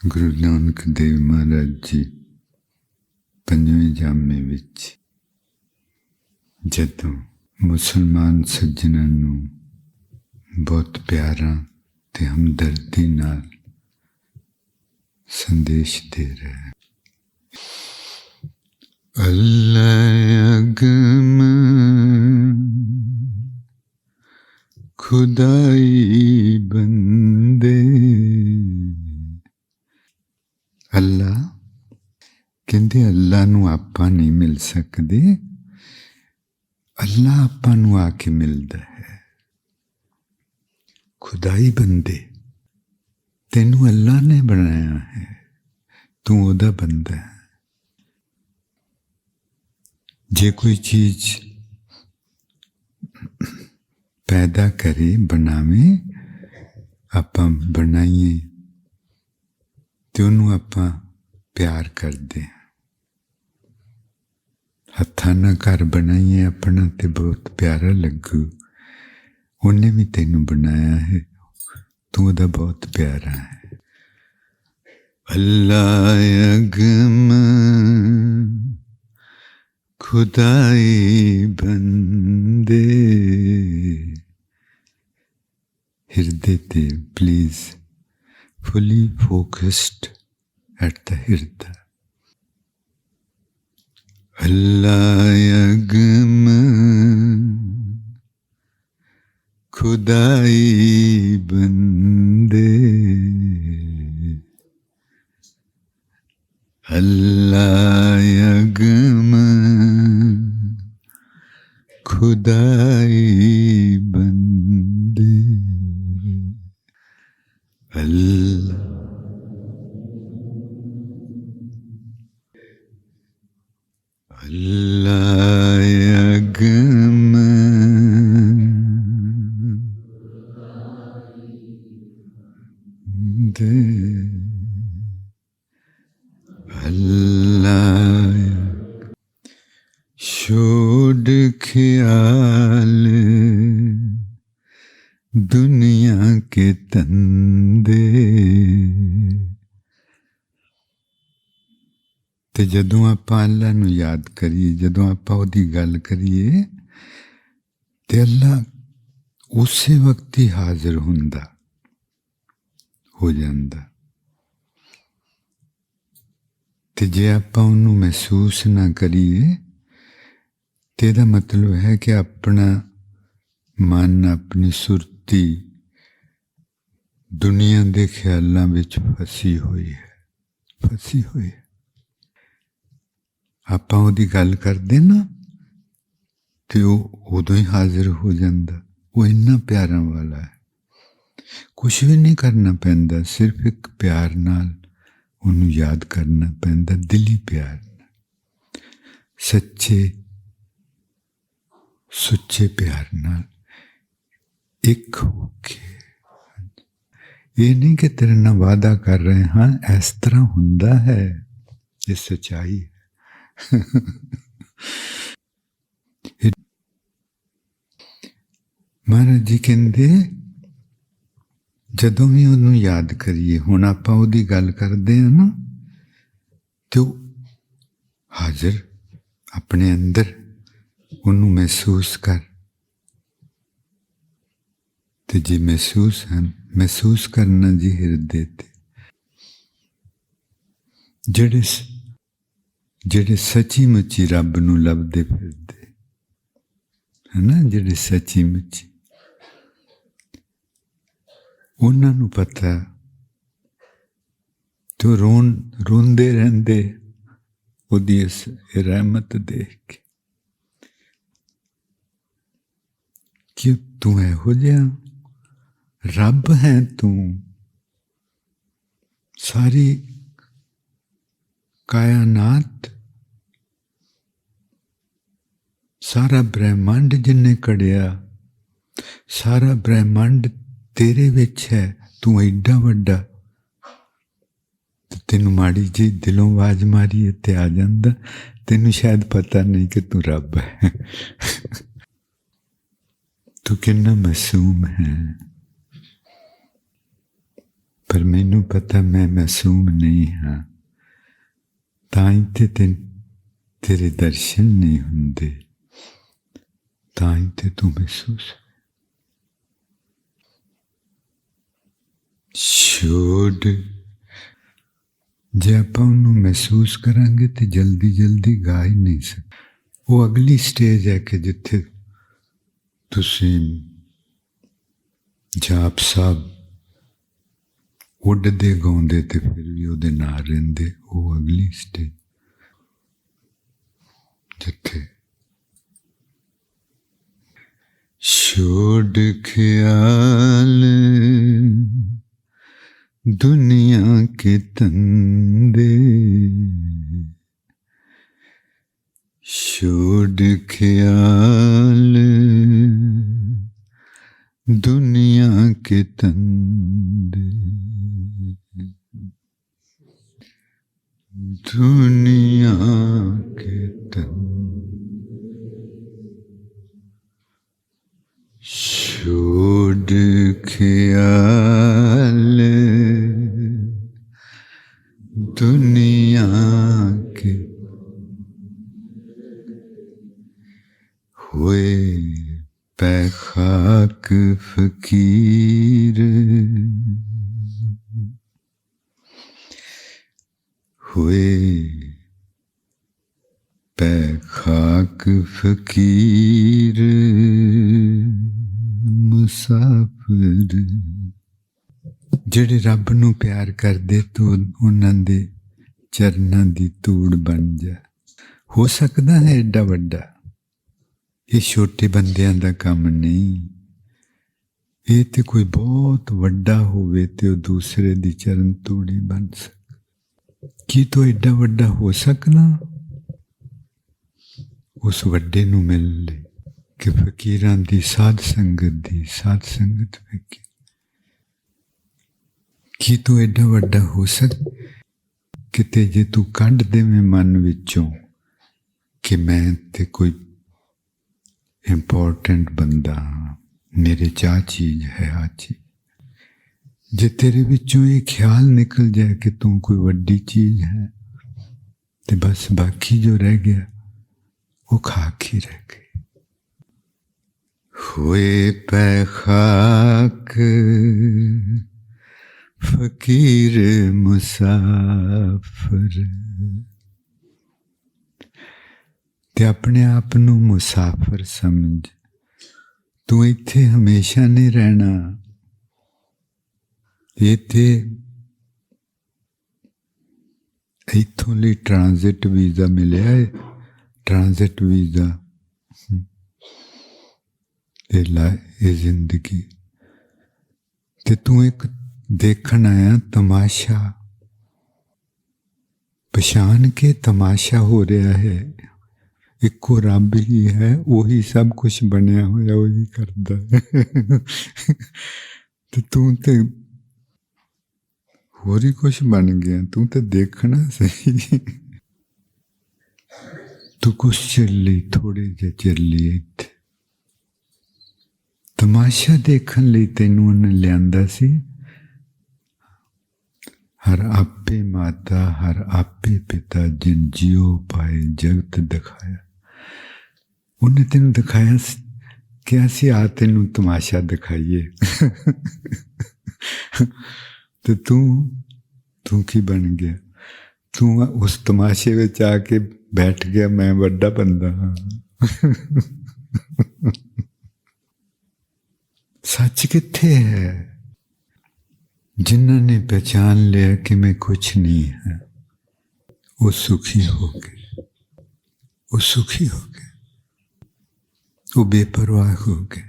ਗੁਰੂ ਨਾਨਕ ਦੇਵ ਮਹਾਰਾਜ ਜੀ ਪੰਜਵੇਂ ਜਾਮੇ ਵਿੱਚ ਜਦੋਂ ਮੁਸਲਮਾਨ ਸੱਜਣਾਂ ਨੂੰ ਬਹੁਤ ਪਿਆਰਾ ਤੇ ਹਮਦਰਦੀ ਨਾਲ ਸੰਦੇਸ਼ ਦੇ ਰਿਹਾ ਅੱਲਾ ਅਗਮ ਖੁਦਾਈ ਬੰਦੇ ਅੱਲਾ ਕਹਿੰਦੇ, ਅੱਲਾ ਨੂੰ ਆਪਾਂ ਨਹੀਂ ਮਿਲ ਸਕਦੇ। ਅੱਲਾ ਆਪਾਂ ਨੂੰ ਆ ਕੇ ਮਿਲਦਾ ਹੈ। ਖੁਦਾਈ ਬੰਦੇ, ਤੈਨੂੰ ਅੱਲਾ ਨੇ ਬਣਾਇਆ ਹੈ। ਤੂੰ ਉਹਦਾ ਬੰਦਾ ਹੈ। ਜੇ ਕੋਈ ਚੀਜ਼ ਪੈਦਾ ਕਰੇ, ਬਣਾਵੇ, ਆਪਾਂ ਬਣਾਈਏ, ਤੇ ਉਹਨੂੰ ਆਪਾਂ ਪਿਆਰ ਕਰਦੇ ਹਾਂ। ਹੱਥਾਂ ਨਾਲ ਘਰ ਬਣਾਈਏ ਆਪਣਾ ਤੇ ਬਹੁਤ ਪਿਆਰਾ ਲੱਗੂ। ਉਹਨੇ ਵੀ ਤੈਨੂੰ ਬਣਾਇਆ ਹੈ। ਤੂੰ ਉਹਦਾ ਬਹੁਤ ਪਿਆਰਾ ਹੈ। ਅੱਲਾ ਅਗਮ ਖੁਦਾਈ ਬੰਦੇ। ਹਿਰਦੇ ਤੇ please fully focused at the hirda. هلا يجمل ਖੁਦਾਈ ਬੰਦੇ ਅੱਲਾ ਯਗਮ ਖੁਦਾਈ ਬੰਦੇ ਅੱਲਾ Allah yagam de Allah छोड़ ख्याल दुनिया के तंदे ਤੇ ਜਦੋਂ ਆਪਾਂ ਅੱਲਾ ਨੂੰ ਯਾਦ ਕਰੀਏ, ਜਦੋਂ ਆਪਾਂ ਉਹਦੀ ਗੱਲ ਕਰੀਏ, ਤੇ ਅੱਲਾ ਉਸੇ ਵਕਤ ਹੀ ਹਾਜ਼ਰ ਹੁੰਦਾ, ਹੋ ਜਾਂਦਾ। ਤੇ ਜੇ ਆਪਾਂ ਉਹਨੂੰ ਮਹਿਸੂਸ ਨਾ ਕਰੀਏ, ਤੇ ਇਹਦਾ ਮਤਲਬ ਹੈ ਕਿ ਆਪਣਾ ਮਨ ਆਪਣੀ ਸੁਰਤੀ ਦੁਨੀਆ ਦੇ ਖਿਆਲਾਂ ਵਿੱਚ ਫਸੀ ਹੋਈ ਹੈ, ਫਸੀ ਹੋਈ ਹੈ। ਆਪਾਂ ਉਹਦੀ ਗੱਲ ਕਰਦੇ ਨਾ, ਤੇ ਉਹ ਉਦੋਂ ਹੀ ਹਾਜ਼ਰ ਹੋ ਜਾਂਦਾ। ਉਹ ਇੰਨਾ ਪਿਆਰਾਂ ਵਾਲਾ ਹੈ। ਕੁਝ ਵੀ ਨਹੀਂ ਕਰਨਾ ਪੈਂਦਾ, ਸਿਰਫ ਇੱਕ ਪਿਆਰ ਨਾਲ ਉਹਨੂੰ ਯਾਦ ਕਰਨਾ ਪੈਂਦਾ, ਦਿਲੀ ਪਿਆਰ ਨਾਲ। ਸੱਚੇ, ਸੁੱਚੇ ਪਿਆਰ ਨਾਲ ਇੱਕ ਹੋ ਕੇ। ਇਹ ਨਹੀਂ ਕਿ ਤੇਰੇ ਨਾਲ ਵਾਦਾ ਕਰ ਰਹੇ ਹਾਂ, ਇਸ ਤਰ੍ਹਾਂ ਹੁੰਦਾ ਹੈ, ਇਹ ਸਚਾਈ ਮਹਾਰਾਜ ਜੀ ਕਹਿੰਦੇ, ਜਦੋਂ ਵੀ ਉਹਨੂੰ ਯਾਦ ਕਰੀਏ, ਹੁਣ ਆਪਾਂ ਉਹਦੀ ਗੱਲ ਕਰਦੇ ਹਾਂ ਨਾ, ਤੇ ਹਾਜ਼ਰ ਆਪਣੇ ਅੰਦਰ, ਉਹਨੂੰ ਮਹਿਸੂਸ ਕਰ। ਤੇ ਜੇ ਮਹਿਸੂਸ ਹੈ ਮਹਿਸੂਸ ਕਰਨਾ ਜੀ ਹਿਰਦੇ ਤੇ। ਜਿਹੜੇ ਜਿਹੜੇ ਸੱਚੀ ਮੁੱਚੀ ਰੱਬ ਨੂੰ ਲੱਭਦੇ ਫਿਰਦੇ, ਹਨਾ, ਜਿਹੜੇ ਸੱਚੀ ਮੁੱਚੀ। ਉਹਨਾਂ ਨੂੰ ਪਤਾ ਤੋ ਰੋਣ, ਰੋਂਦੇ ਰਹਿੰਦੇ, ਉਹਦੀ ਇਸ ਰਹਿਮਤ ਦੇਖ ਕੇ। ਕਿ ਤੂੰ ਇਹੋ ਜਿਹਾ ਰੱਬ ਹੈ ਤੂੰ, ਸਾਰੀ ਕਾਇਨਾਤ ਸਾਰਾ ਬ੍ਰਹਿਮੰਡ ਜਿੰਨੇ ਕੜਿਆ, ਸਾਰਾ ਬ੍ਰਹਿਮੰਡ ਤੇਰੇ ਵਿੱਚ ਹੈ, ਤੂੰ ਐਡਾ ਵੱਡਾ। ਤੈਨੂੰ ਮਾੜੀ ਜੀ ਦਿਲੋਂ ਆਵਾਜ਼ ਮਾਰੀ ਇੱਥੇ ਆ ਜਾਂਦਾ, ਤੈਨੂੰ ਸ਼ਾਇਦ ਪਤਾ ਨਹੀਂ ਕਿ ਤੂੰ ਰੱਬ ਹੈ। ਤੂੰ ਕਿੰਨਾ ਮਾਸੂਮ ਹੈ। ਪਰ ਮੈਨੂੰ ਪਤਾ ਮੈਂ ਮਾਸੂਮ ਨਹੀਂ ਹਾਂ। ਤਾਂ ਹੀ ਤੇ ਤੈਨ- ਤੇਰੇ ਦਰਸ਼ਨ ਨਹੀਂ ਹੁੰਦੇ ਤਾਂ ਹੀ ਤੇ ਤੂੰ ਮਹਿਸੂਸ ਛੋੜ ਜੇ ਆਪਾਂ ਉਹਨੂੰ ਮਹਿਸੂਸ ਕਰਾਂਗੇ ਤੇ ਜਲਦੀ ਜਲਦੀ ਗਾ ਹੀ ਨਹੀਂ ਸਕ ਉਹ ਅਗਲੀ ਸਟੇਜ ਹੈ ਕਿ ਜਿੱਥੇ ਤੁਸੀਂ ਜਾਪ ਸਾਹਿਬ ਉੱਡਦੇ, ਗਾਉਂਦੇ ਤੇ ਫਿਰ ਵੀ ਉਹਦੇ ਨਾਲ ਰਹਿੰਦੇ, ਉਹ ਅਗਲੀ ਸਟੇਜ ਜਿੱਥੇ ਛੋੜ ਖਿਆਲ ਦੁਨੀਆ ਕੇ ਤੰਦੇ। ਛੋੜ ਖਿਆਲ ਦੁਨੀਆ ਕੇ ਤੰਦੇ। دنیا کے تن۔ چھوڑ خیال دنیا کے۔ ہوئے پیخاک فقیر۔ ਹੋਏ। ਪੈ ਖਾਕ ਫਕੀਰ ਮੁਸਾਫਰ। ਜਿਹੜੇ ਰੱਬ ਨੂੰ ਪਿਆਰ ਕਰਦੇ, ਤੋਂ ਉਹਨਾਂ ਦੇ ਚਰਨਾਂ ਦੀ ਧੂੜ ਬਣ ਜਾ। ਹੋ ਸਕਦਾ ਹੈ ਏਡਾ ਵੱਡਾ। ਇਹ ਛੋਟੇ ਬੰਦਿਆਂ ਦਾ ਕੰਮ ਨਹੀਂ। ਇਹ ਤੇ ਕੋਈ ਬਹੁਤ ਵੱਡਾ ਹੋਵੇ ਤੇ ਉਹ ਦੂਸਰੇ ਦੀ ਚਰਨ ਧੂੜੀ ਬਣ ਸਕੇ। ਕੀ ਤੂੰ ਏਡਾ ਵੱਡਾ ਹੋ ਸਕਣਾ ਉਸ ਵੱਡੇ ਨੂੰ ਮਿਲ ਲੈ ਕਿ ਫਕੀਰਾਂ ਦੀ ਸਾਧ ਸੰਗਤ ਦੀ ਸਾਧ ਸੰਗਤ ਵਿੱਚ ਕੀ ਤੂੰ ਐਡਾ ਵੱਡਾ ਹੋ ਸਕ ਕਿਤੇ ਜੇ ਤੂੰ ਕੱਢ ਦੇਵੇਂ ਮਨ ਵਿੱਚੋਂ ਕਿ ਮੈਂ ਤੇ ਕੋਈ ਇੰਪੋਰਟੈਂਟ ਬੰਦਾ ਹਾਂ, ਮੇਰੇ ਚਾਹ ਚੀਜ਼ ਹੈ ਆ ਚੀਜ਼। ਜੇ ਤੇਰੇ ਵਿੱਚੋਂ ਇਹ ਖਿਆਲ ਨਿਕਲ ਜਾਏ ਕਿ ਤੂੰ ਕੋਈ ਵੱਡੀ ਚੀਜ਼ ਹੈ, ਤੇ ਬਸ ਬਾਕੀ ਜੋ ਰਹਿ ਗਿਆ, ਉਹ ਖਾਕ ਹੀ ਰਹਿ ਗਈ ਹੋਏ ਪੈ ਖਾਕ ਫਕੀਰ ਮੁਸਾਫਰ। ਤੇ ਆਪਣੇ ਆਪ ਨੂੰ ਮੁਸਾਫਰ ਸਮਝ। ਤੂੰ ਇੱਥੇ ਹਮੇਸ਼ਾ ਨਹੀਂ ਰਹਿਣਾ। ਇੱਥੇ ਇੱਥੋਂ ਲਈ ਟ੍ਰਾਂਜ਼ਿਟ ਵੀਜ਼ਾ ਮਿਲਿਆ ਹੈ। ਟ੍ਰਾਂਜ਼ਿਟ ਵੀਜ਼ਾ ਇਹ ਲਾ ਇਹ ਜ਼ਿੰਦਗੀ। ਤੇ ਤੂੰ ਇੱਕ ਦੇਖਣ ਆਇਆ ਤਮਾਸ਼ਾ। ਪਛਾਣ ਕੇ ਤਮਾਸ਼ਾ ਹੋ ਰਿਹਾ ਹੈ। ਇੱਕੋ ਰੱਬ ਹੀ ਹੈ, ਉਹੀ ਸਭ ਕੁਝ ਬਣਿਆ ਹੋਇਆ, ਉਹੀ ਕਰਦਾ ਹੈ। ਤੇ ਤੂੰ ਤੇ ਹੋਰ ਹੀ ਕੁਝ ਬਣ ਗਿਆ। ਤੂੰ ਤਾਂ ਦੇਖਣਾ ਸਹੀ। ਤੂੰ ਕੁਛ ਚੱਲੀ ਥੋੜੇ ਜਿਹੇ ਚੱਲੀ ਇੱਥੇ। ਤਮਾਸ਼ਾ ਦੇਖਣ ਲਈ ਤੈਨੂੰ ਉਹਨੇ ਲਿਆਂਦਾ ਸੀ। ਹਰ ਆਪੇ ਮਾਤਾ, ਹਰ ਆਪੇ ਪਿਤਾ, ਜਿਨ ਜਿਉ ਪਾਏ ਜਗਤ ਦਿਖਾਇਆ। ਉਹਨੇ ਤੈਨੂੰ ਦਿਖਾਇਆ ਸੀ। ਕਿ ਅਸੀਂ ਆ ਤੈਨੂੰ ਤਮਾਸ਼ਾ ਦਿਖਾਈਏ। ਤੇ ਤੂੰ ਤੂੰ ਕੀ ਬਣ ਗਿਆ? ਤੂੰ ਉਸ ਤਮਾਸ਼ੇ ਵਿੱਚ ਆ ਕੇ ਬੈਠ ਗਿਆ, ਮੈਂ ਵੱਡਾ ਬੰਦਾ ਹਾਂ। ਸੱਚ ਕਿੱਥੇ ਹੈ? ਜਿਨ੍ਹਾਂ ਨੇ ਪਛਾਨ ਲਿਆ ਕਿ ਮੈਂ ਕੁਛ ਨਹੀਂ ਹੈ, ਉਹ ਸੁਖੀ ਹੋ ਗਏ। ਉਹ ਸੁਖੀ ਹੋ ਗਏ। ਉਹ ਬੇਪਰਵਾਹ ਹੋ ਗਏ।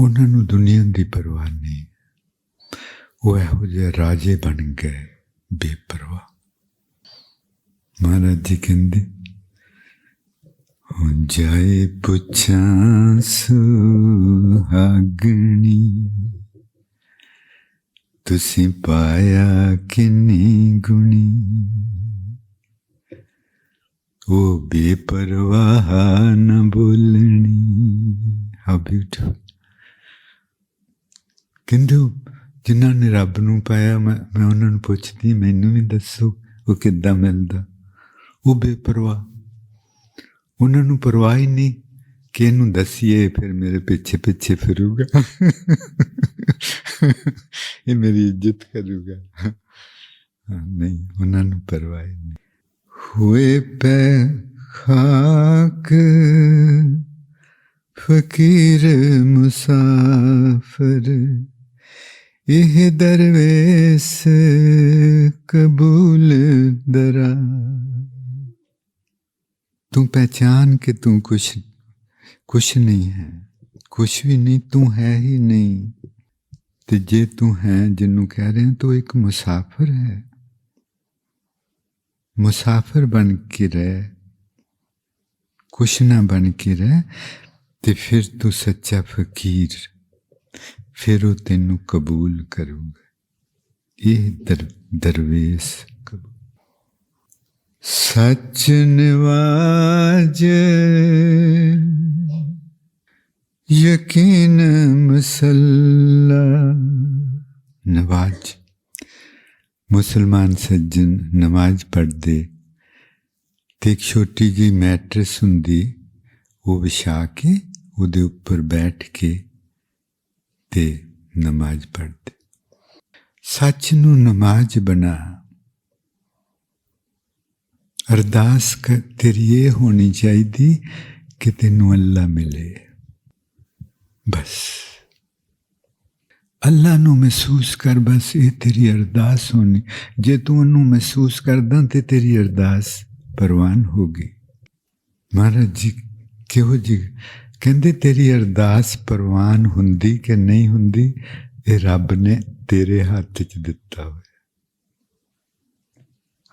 ਉਹਨਾਂ ਨੂੰ ਦੁਨੀਆ ਦੀ ਪਰਵਾਹ ਨਹੀਂ। ਉਹ ਇਹੋ ਜਿਹੇ ਰਾਜੇ ਬਣ ਗਏ ਬੇਪਰਵਾਹ ਮਹਾਰਾਜ ਜੀ ਕਹਿੰਦੇ ਹੋ ਜਾਏ ਪੁੱਛਾਂ ਸੁਹਾਗਣੀ ਤੁਸੀਂ ਪਾਇਆ ਕਿੰਨੀ ਗੁਣੀ ਉਹ ਬੇਪਰਵਾਹ ਨ ਬੋਲਣੀ ਹਾਊ ਬਿਊਟੀਫੁਲ ਕਹਿੰਦੇ ਜਿਨ੍ਹਾਂ ਨੇ ਰੱਬ ਨੂੰ ਪਾਇਆ, ਮੈਂ ਮੈਂ ਉਹਨਾਂ ਨੂੰ ਪੁੱਛਦੀ, ਮੈਨੂੰ ਵੀ ਦੱਸੋ ਉਹ ਕਿੱਦਾਂ ਮਿਲਦਾ? ਉਹ ਬੇਪਰਵਾਹ। ਉਹਨਾਂ ਨੂੰ ਪਰਵਾਹ ਹੀ ਨਹੀਂ ਕਿ ਇਹਨੂੰ ਦਸੀਏ, ਫਿਰ ਮੇਰੇ ਪਿੱਛੇ ਪਿੱਛੇ ਫਿਰੂਗਾ। ਇਹ ਮੇਰੀ ਇੱਜ਼ਤ ਕਰੂਗਾ। ਨਹੀਂ, ਉਹਨਾਂ ਨੂੰ ਪਰਵਾਹ ਹੀ ਨਹੀਂ। ਹੋਏ ਪੈ ਖਾਕ, ਫਕੀਰ ਮੁਸਾਫਰ। ਇਹ ਦਰਵੇਸ ਕਬੂਲ ਦਰਾ ਤੂੰ ਪਹਿਚਾਨ ਕਿ ਤੂੰ ਕੁਛ ਕੁਛ ਨਹੀਂ ਹੈ ਕੁਛ ਵੀ ਨਹੀਂ ਤੂੰ ਹੈ ਹੀ ਨਹੀਂ ਤੇ ਜੇ ਤੂੰ ਹੈ ਜਿਹਨੂੰ ਕਹਿ ਰਹੇ ਹਾਂ ਤੂੰ ਇੱਕ ਮੁਸਾਫਰ ਹੈ ਮੁਸਾਫਰ ਬਣ ਕੇ ਰਹਿ ਕੁਛ ਨਾ ਬਣ ਕੇ ਰਹਿ ਤੇ ਫਿਰ ਤੂੰ ਸੱਚਾ ਫਕੀਰ ਫਿਰ ਉਹ ਤੈਨੂੰ ਕਬੂਲ ਕਰੂਗਾ। ਇਹ ਦਰ, ਦਰਵੇਸ਼ ਕਬੂਲ। ਸੱਚ ਨਿਵਾਜ ਯਕੀਨ ਮਸੱਲਾ। ਨਵਾਜ। ਮੁਸਲਮਾਨ ਸੱਜਣ ਨਮਾਜ਼ ਪੜ੍ਹਦੇ ਤੇ ਇੱਕ ਛੋਟੀ ਜੀ ਮੈਟਰਸ ਹੁੰਦੀ ਉਹ ਵਿਛਾ ਕੇ ਉਹਦੇ ਉੱਪਰ ਬੈਠ ਕੇ ਤੇ ਨਮਾਜ਼ ਪੜ੍ਹਦੇ। ਸੱਚ ਨੂੰ ਨਮਾਜ਼ ਬਣਾ। ਅਰਦਾਸ ਕਰ ਤੇਰੀ ਇਹ ਹੋਣੀ ਚਾਹੀਦੀ ਕਿ ਤੈਨੂੰ ਅੱਲਾ ਮਿਲੇ। ਬਸ। ਅੱਲਾ ਨੂੰ ਮਹਿਸੂਸ ਕਰ, ਬਸ ਇਹ ਤੇਰੀ ਅਰਦਾਸ ਹੋਣੀ। ਜੇ ਤੂੰ ਉਹਨੂੰ ਮਹਿਸੂਸ ਕਰਦਾ ਤੇ ਤੇਰੀ ਅਰਦਾਸ ਪ੍ਰਵਾਨ ਹੋਗੀ ਮਹਾਰਾਜ ਜੀ, ਕਿਹੋ ਜੀ ਕਹਿੰਦੇ, ਤੇਰੀ ਅਰਦਾਸ ਪ੍ਰਵਾਨ ਹੁੰਦੀ ਕਿ ਨਹੀਂ ਹੁੰਦੀ? ਇਹ ਰੱਬ ਨੇ ਤੇਰੇ ਹੱਥ 'ਚ ਦਿੱਤਾ ਹੋਇਆ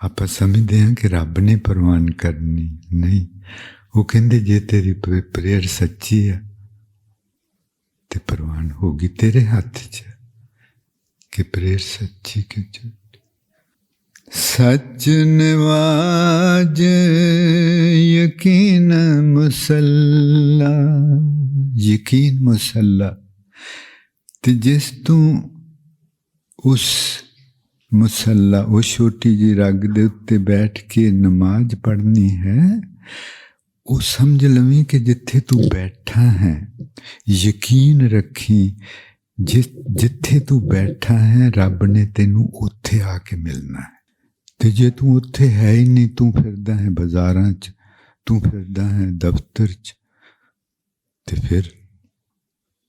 ਆਪਾਂ ਸਮਝਦੇ ਹਾਂ ਕਿ ਰੱਬ ਨੇ ਪ੍ਰਵਾਨ ਕਰਨੀ ਨਹੀਂ। ਉਹ ਕਹਿੰਦੇ, ਜੇ ਤੇਰੀ ਪ੍ਰੇਅਰ ਸੱਚੀ ਹੈ, ਤੇ ਪ੍ਰਵਾਨ ਹੋਗੀ ਤੇਰੇ ਹੱਥ 'ਚ ਕਿ ਪ੍ਰੇਅਰ ਸੱਚੀ ਕਿ ਝੂਠੀ ਸੱਚ ਨਿਵਾਜ ਯਕੀਨ ਮੁਸਲ ਯਕੀਨ ਮੁਸੱਲਾ ਤੇ ਜਿਸ ਤੂੰ ਉਸ ਮੁਸੱਲਾ ਉਹ ਛੋਟੀ ਜੀ ਰਗ ਦੇ ਉੱਤੇ ਬੈਠ ਕੇ ਨਮਾਜ਼ ਪੜ੍ਹਨੀ ਹੈ ਉਹ ਸਮਝ ਲਵੀਂ ਕਿ ਜਿੱਥੇ ਤੂੰ ਬੈਠਾ ਹੈ ਯਕੀਨ ਰੱਖੀ ਜਿੱਥੇ ਤੂੰ ਬੈਠਾ ਹੈ ਰੱਬ ਨੇ ਤੈਨੂੰ ਉੱਥੇ ਆ ਕੇ ਮਿਲਣਾ ਹੈ ਤੇ ਜੇ ਤੂੰ ਉੱਥੇ ਹੈ ਹੀ ਨਹੀਂ ਤੂੰ ਫਿਰਦਾ ਹੈ ਬਾਜ਼ਾਰਾਂ 'ਚ ਤੂੰ ਫਿਰਦਾ ਹੈ ਦਫ਼ਤਰ 'ਚ ਤੇ ਫਿਰ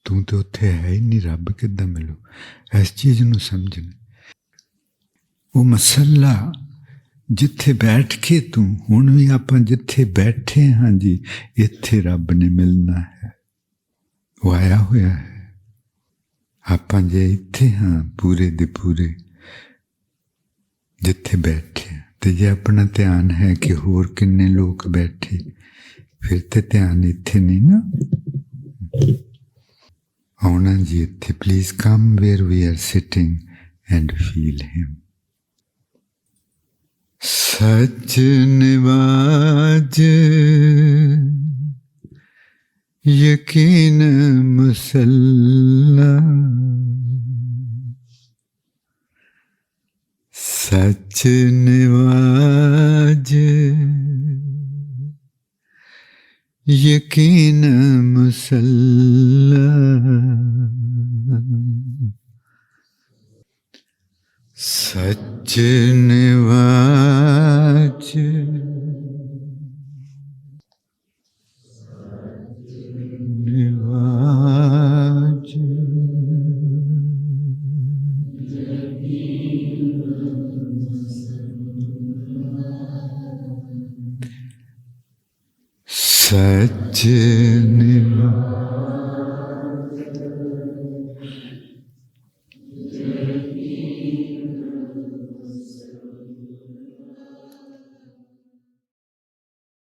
ਤੂੰ ਤੇ ਉੱਥੇ ਹੈ ਹੀ ਨਹੀਂ, ਰੱਬ ਕਿੱਦਾਂ ਮਿਲੂ? ਇਸ ਚੀਜ਼ ਨੂੰ ਸਮਝਣਾ। ਉਹ ਮਸਲਾ ਜਿੱਥੇ ਬੈਠ ਕੇ ਤੂੰ, ਹੁਣ ਵੀ ਆਪਾਂ ਜਿੱਥੇ ਬੈਠੇ ਹਾਂ ਜੀ, ਇੱਥੇ ਰੱਬ ਨੇ ਮਿਲਣਾ ਹੈ। ਉਹ ਆਇਆ ਹੋਇਆ ਹੈ। ਆਪਾਂ ਜੇ ਇੱਥੇ ਹਾਂ ਪੂਰੇ ਦੇ ਪੂਰੇ, ਜਿੱਥੇ ਬੈਠੇ ਤੇ ਜੇ ਆਪਣਾ ਧਿਆਨ ਹੈ ਕਿ ਹੋਰ ਕਿੰਨੇ ਲੋਕ ਬੈਠੇ ਫਿਰ ਤੇ ਧਿਆਨ ਇੱਥੇ ਨਹੀਂ ਨਾ ਆਉਣਾ ਜੀ ਇੱਥੇ please come where we are sitting and feel him ਸੱਚ ਨਿਵਾਜ ਯਕੀਨ ਮੁਸੱਲਾ ਸੱਚ ਨਿਵਾਜ ਯਕੀਨ ਮੁਸੱਲਾ ਸੱਚ ਨਿਵਾਜ